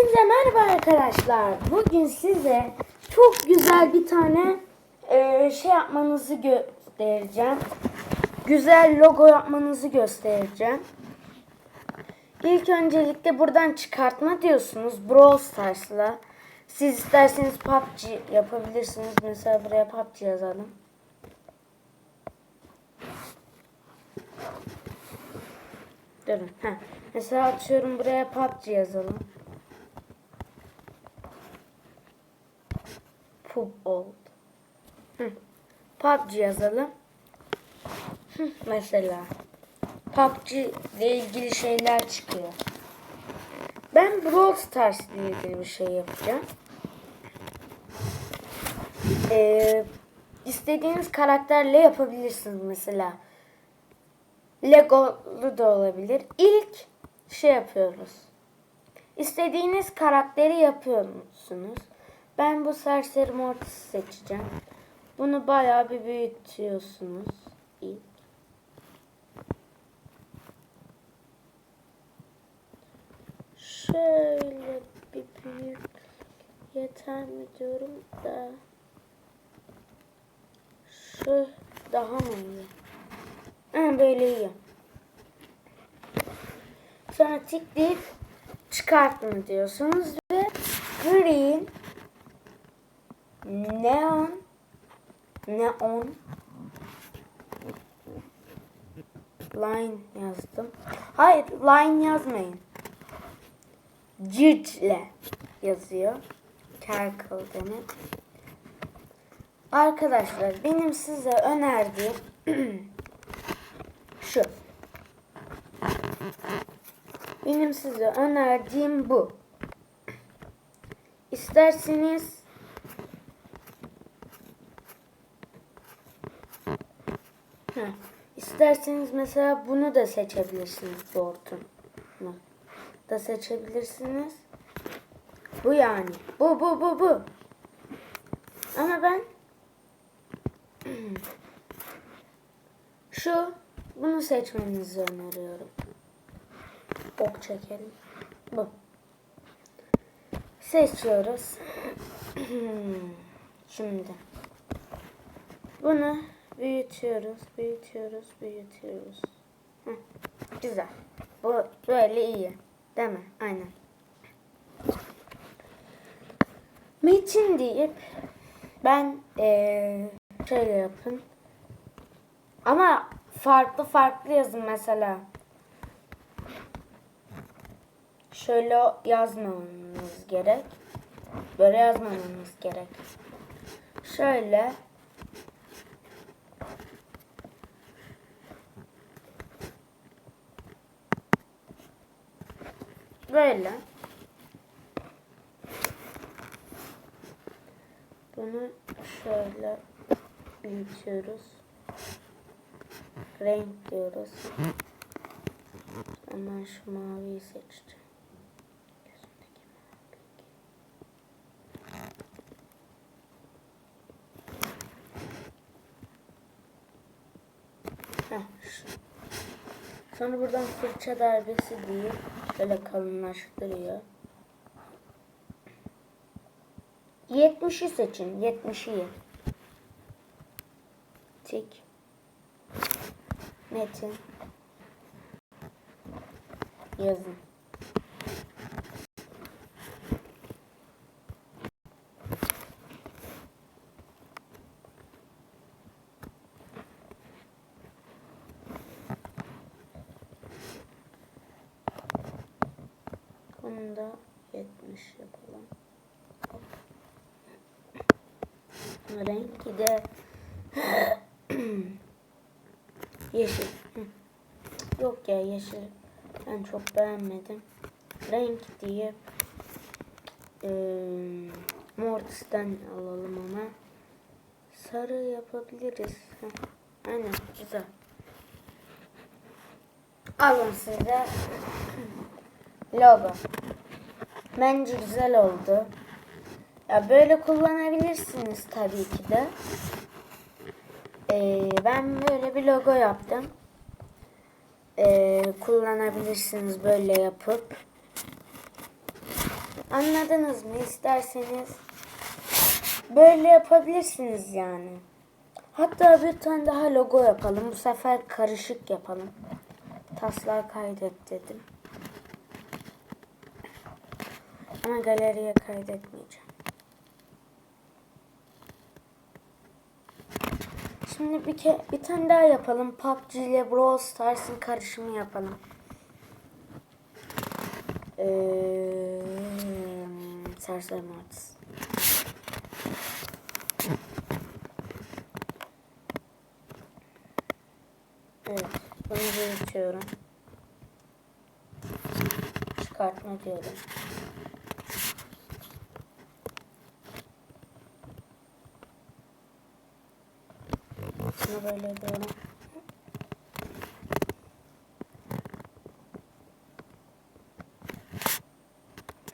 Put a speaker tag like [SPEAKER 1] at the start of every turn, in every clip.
[SPEAKER 1] Hepinize merhaba arkadaşlar. Bugün size çok güzel bir tane eee, şey yapmanızı göstereceğim. Güzel logo yapmanızı göstereceğim. İlk öncelikle buradan çıkartma diyorsunuz Brawl Stars'la. Siz isterseniz PUBG yapabilirsiniz. Mesela buraya PUBG yazalım. Durun. Heh. Mesela atıyorum buraya PUBG yazalım. Football. Hı. PUBG yazalım. Mesela. PUBG ile ilgili şeyler çıkıyor. Ben Brawl Stars ile bir şey yapacağım. Ee, istediğiniz karakterle yapabilirsiniz mesela. Lego'lu da olabilir. İlk şey yapıyoruz. İstediğiniz karakteri yapıyorsunuz. Ben bu serseri mortis seçeceğim. Bunu bayağı bir büyütüyorsunuz. İlk. Şöyle bir büyük yeter mi diyorum da şu daha mı iyi? Ha, böyle iyi. Sonra tıklayıp çıkartma diyorsunuz ve green neon neon line yazdım. Hayır line yazmayın. Circle yazıyor. Circle demek. Arkadaşlar benim size önerdiğim şu. Benim size önerdiğim bu. İsterseniz Heh, isterseniz mesela bunu da seçebilirsiniz hortumu. Da seçebilirsiniz. Bu yani. Bu bu bu bu. Ama ben şu bunu seçmenizi öneriyorum. Ok çekelim. Bu. Seçiyoruz. Şimdi. Bunu büyütüyoruz, büyütüyoruz, büyütüyoruz. Heh, güzel. Bu böyle iyi. Değil mi? Aynen. Metin deyip ben eee şöyle yapın. Ama farklı farklı yazın mesela. Şöyle yazmamamız gerek. Böyle yazmamamız gerek. Şöyle Böyle. Bunu şöyle büyütüyoruz. Renk diyoruz. Hemen şu maviyi mavi. Heh, şu. Sonra buradan fırça darbesi diye şöyle kalınlaştırıyor. 70'i seçin. 70'i. Tik. Metin. Yazın. Bunu da 70 yapalım. Rengi de yeşil. Yok ya yeşil. Ben çok beğenmedim. Renk diye e, Mortis'ten alalım ama sarı yapabiliriz. Heh. Aynen güzel. Alın size logo. Bence güzel oldu. Ya böyle kullanabilirsiniz tabii ki de. Ee, ben böyle bir logo yaptım. Ee, kullanabilirsiniz böyle yapıp. Anladınız mı? İsterseniz böyle yapabilirsiniz yani. Hatta bir tane daha logo yapalım. Bu sefer karışık yapalım. Taslağı kaydet dedim. Ama galeriye kaydetmeyeceğim. Şimdi bir ke bir tane daha yapalım. PUBG ile Brawl Stars'ın karışımı yapalım. Ee, Sersem Arts. Evet, bunu büyütüyorum. Çıkartma diyorum. Bunu böyle diyorum.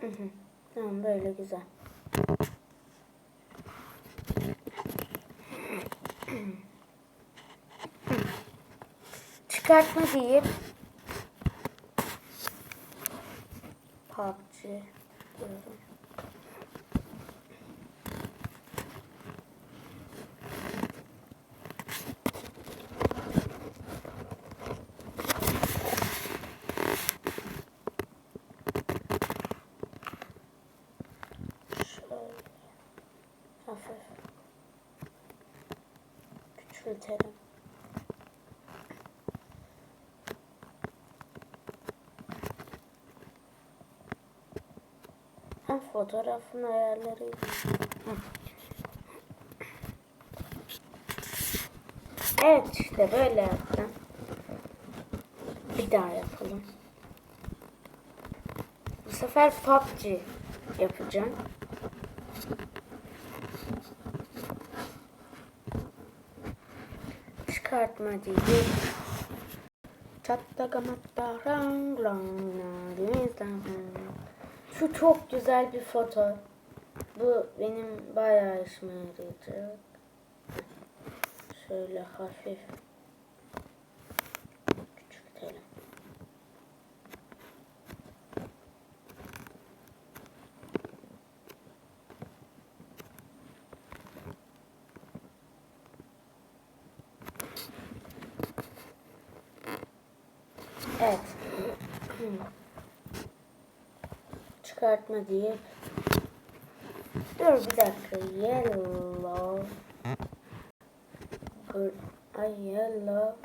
[SPEAKER 1] Hı hı. Tamam böyle güzel. Çıkartma deyip PUBG diyorum. Şöyle hafif küçültelim. Ha, fotoğrafın ayarları. Evet işte böyle yaptım. Bir daha yapalım. Bu sefer PUBG yapacağım. Çıkartma değil. Çattagamatta rang rang Şu çok güzel bir foto. Bu benim bayağı işime yarayacak. Şöyle hafif Evet. Çıkartma diye. Dur bir dakika. Yellow. Gr- Ay yellow.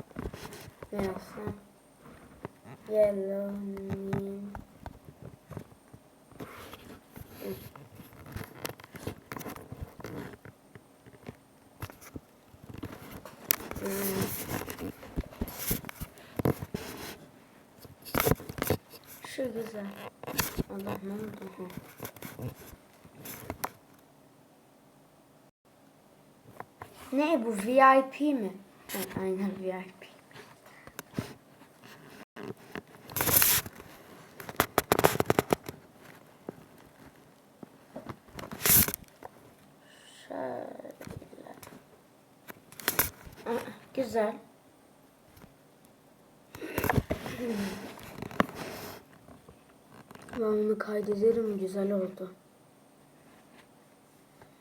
[SPEAKER 1] Ne yapsam? Yellow. Hmm. Şu güzel. Allah ne oldu? Hı. Ne bu VIP mi? Ha, aynen VIP. Şöyle. Aa, güzel. Ben onu kaydederim. Güzel oldu.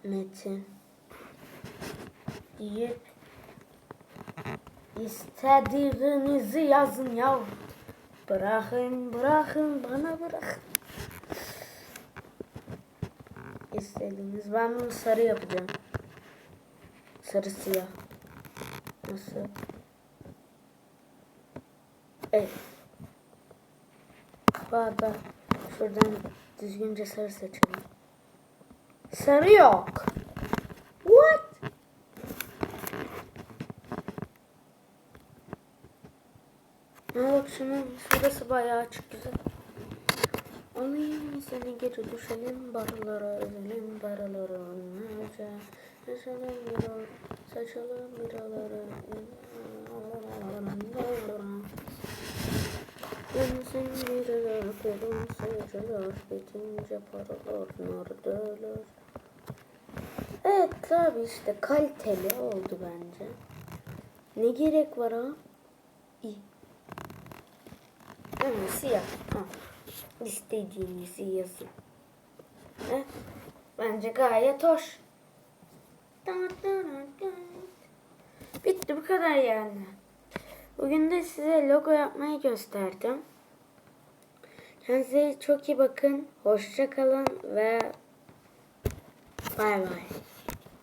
[SPEAKER 1] Metin. Deyip istediğinizi yazın ya. Bırakın, bırakın, bana bırakın. İstediğiniz. Ben bunu sarı yapacağım. Sarı siyah. Nasıl? Evet. Baba şuradan düzgünce sarı seçelim. Sarı yok. What? Ha bak şunun şurası bayağı açık güzel. Alayım seni geri düşelim barlara özelim baralara önce Yaşalım bir saçalım biraları Dönsün biriler kolum sayıcılar bitince paralar neredeler Evet tabi işte kaliteli oldu bence. Ne gerek var ha? İyi. Ama siyah. Ha. İstediğinizi yazın. Evet. Bence gayet hoş. Bitti bu kadar yani. Bugün de size logo yapmayı gösterdim. Kendinize çok iyi bakın. Hoşça kalın ve bay bay.